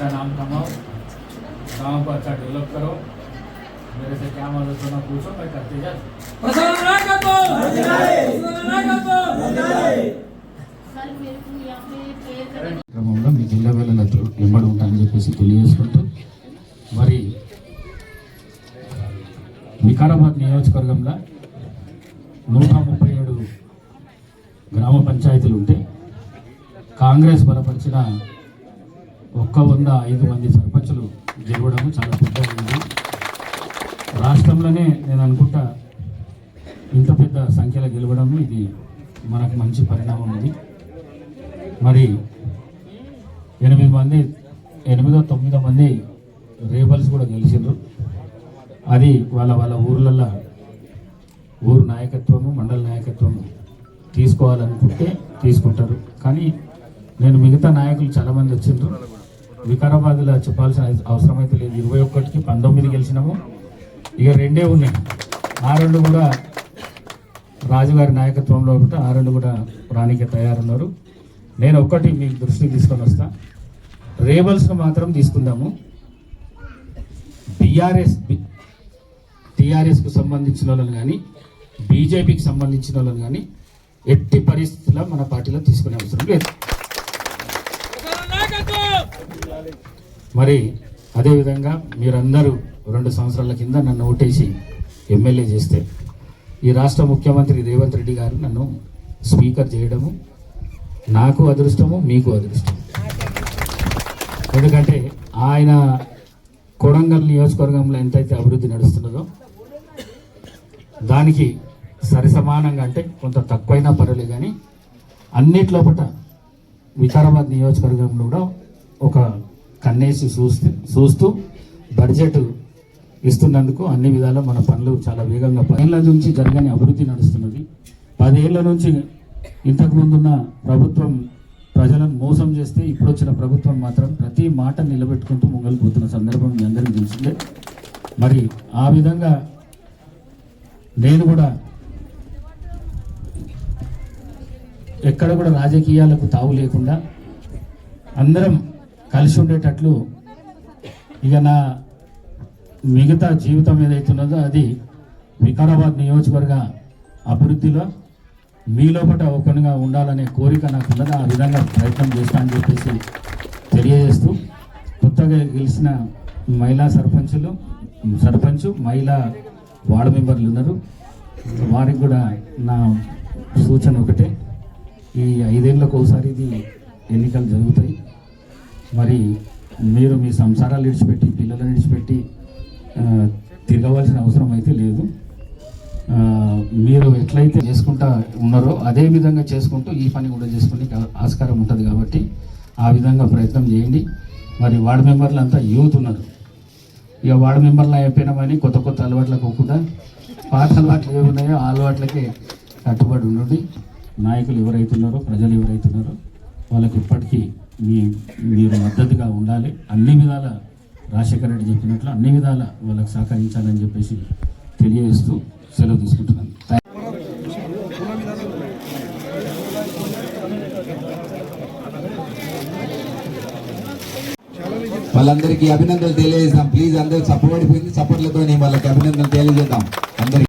अच्छा नाम कमाओ गांव को अच्छा डेवलप करो मेरे से क्या मदद होना पूछो मैं करते जा ప్రసాద్ నాయకత్వం ప్రసాద్ నాయకత్వం सर मेरे को यहाँ पे प्रेयर करने క్రమంలో మీ జిల్లా వేళలతో వెంబడి ఉంటాయని చెప్పేసి తెలియజేసుకుంటూ మరి వికారాబాద్ నియోజకవర్గంలో నూట ముప్పై ఏడు గ్రామ పంచాయతీలు ఉంటే కాంగ్రెస్ బలపరిచిన ఒక్క వంద ఐదు మంది సర్పంచులు గెలవడం చాలా పెద్దది రాష్ట్రంలోనే నేను అనుకుంటా ఇంత పెద్ద సంఖ్యలో గెలవడం ఇది మనకు మంచి పరిణామం ఉంది. మరి ఎనిమిది మంది ఎనిమిదో తొమ్మిదో మంది రేబల్స్ కూడా గెలిచిండ్రు. అది వాళ్ళ వాళ్ళ ఊర్లల్లో ఊరు నాయకత్వము మండల నాయకత్వము తీసుకోవాలనుకుంటే తీసుకుంటారు. కానీ నేను మిగతా నాయకులు చాలామంది వచ్చిండ్రు. వికారాబాద్లో చెప్పాల్సిన అవసరం అయితే లేదు. ఇరవై ఒక్కటికి పంతొమ్మిది గెలిచినాము. ఇక రెండే ఉన్నాయి. ఆ రెండు కూడా రాజుగారి నాయకత్వంలో ఉంటే. ఆ రెండు కూడా రానికి తయారున్నారు. నేను ఒక్కటి మీకు దృష్టికి తీసుకొని వస్తా. రేబల్స్ను మాత్రం తీసుకుందాము. బీఆర్ఎస్ టీఆర్ఎస్కు సంబంధించిన వాళ్ళని కానీ బీజేపీకి సంబంధించిన వాళ్ళని కానీ ఎట్టి పరిస్థితుల్లో మన పార్టీలో తీసుకునే అవసరం లేదు. మరి అదేవిధంగా మీరందరూ రెండు సంవత్సరాల కింద నన్ను ఓటేసి ఎమ్మెల్యే చేస్తే ఈ రాష్ట్ర ముఖ్యమంత్రి రేవంత్ రెడ్డి గారు నన్ను స్పీకర్ చేయడము నాకు అదృష్టము మీకు అదృష్టం ఎందుకంటే ఆయన కొడంగల్ నియోజకవర్గంలో ఎంతైతే అభివృద్ధి నడుస్తున్నదో దానికి సరిసమానంగా అంటే కొంత తక్కువైనా పర్వాలేదు కానీ అన్నిట్లోపట వికారాబాద్ నియోజకవర్గంలో కూడా ఒక కన్నేసి చూస్తూ చూస్తూ బడ్జెట్ ఇస్తున్నందుకు అన్ని విధాలా మన పనులు చాలా వేగంగా పదేళ్ళ నుంచి జరగని అభివృద్ధి నడుస్తున్నది. పదేళ్ళ నుంచి ఇంతకు ముందున్న ప్రభుత్వం ప్రజలను మోసం చేస్తే ఇప్పుడు వచ్చిన ప్రభుత్వం మాత్రం ప్రతి మాట నిలబెట్టుకుంటూ ముంగలు పోతున్న సందర్భం మీ అందరికీ తెలిసిందే. మరి ఆ విధంగా నేను కూడా ఎక్కడ కూడా రాజకీయాలకు తావు లేకుండా అందరం కలిసి ఉండేటట్లు ఇక నా మిగతా జీవితం ఏదైతున్నదో అది వికారాబాద్ నియోజకవర్గ అభివృద్ధిలో మీ లోపల ఒకనిగా ఉండాలనే కోరిక నాకు ఉన్నది ఆ విధంగా ప్రయత్నం చేస్తా అని చెప్పేసి తెలియజేస్తూ కొత్తగా గెలిచిన మహిళా సర్పంచులు సర్పంచ్ మహిళా వార్డు మెంబర్లు ఉన్నారు. వారికి కూడా నా సూచన ఒకటే. ఈ ఐదేళ్ళకు ఒకసారి ఇది ఎన్నికలు జరుగుతాయి. మరి మీరు మీ సంసారాలు విడిచిపెట్టి పిల్లలను విడిచిపెట్టి తిరగవలసిన అవసరం అయితే లేదు. మీరు ఎట్లయితే చేసుకుంటా ఉన్నారో అదే విధంగా చేసుకుంటూ ఈ పని కూడా చేసుకునే ఆస్కారం ఉంటుంది కాబట్టి ఆ విధంగా ప్రయత్నం చేయండి. మరి వార్డు మెంబర్లు అంతా యూత్ ఉన్నారు. ఇక వార్డు మెంబర్లు అయిపోయినామని కొత్త కొత్త అలవాట్లకు పోకుండా పాత అలవాట్లు ఏమున్నాయో ఆ అలవాట్లకే కట్టుబడి ఉండండి. నాయకులు ఎవరైతున్నారో ప్రజలు ఎవరైతున్నారో వాళ్ళకి ఇప్పటికీ మీ మీరు మద్దతుగా ఉండాలి. అన్ని విధాల రాజశేఖర రెడ్డి చెప్పినట్లు అన్ని విధాల వాళ్ళకి సహకరించాలని చెప్పేసి తెలియజేస్తూ సెలవు తీసుకుంటున్నాను. వాళ్ళందరికీ అభినందనలు తెలియజేస్తాం. ప్లీజ్ అందరూ సపోర్ట్ పోయింది సపోర్ట్లతో వాళ్ళకి అభినందనలు తెలియజేద్దాం. అందరికీ.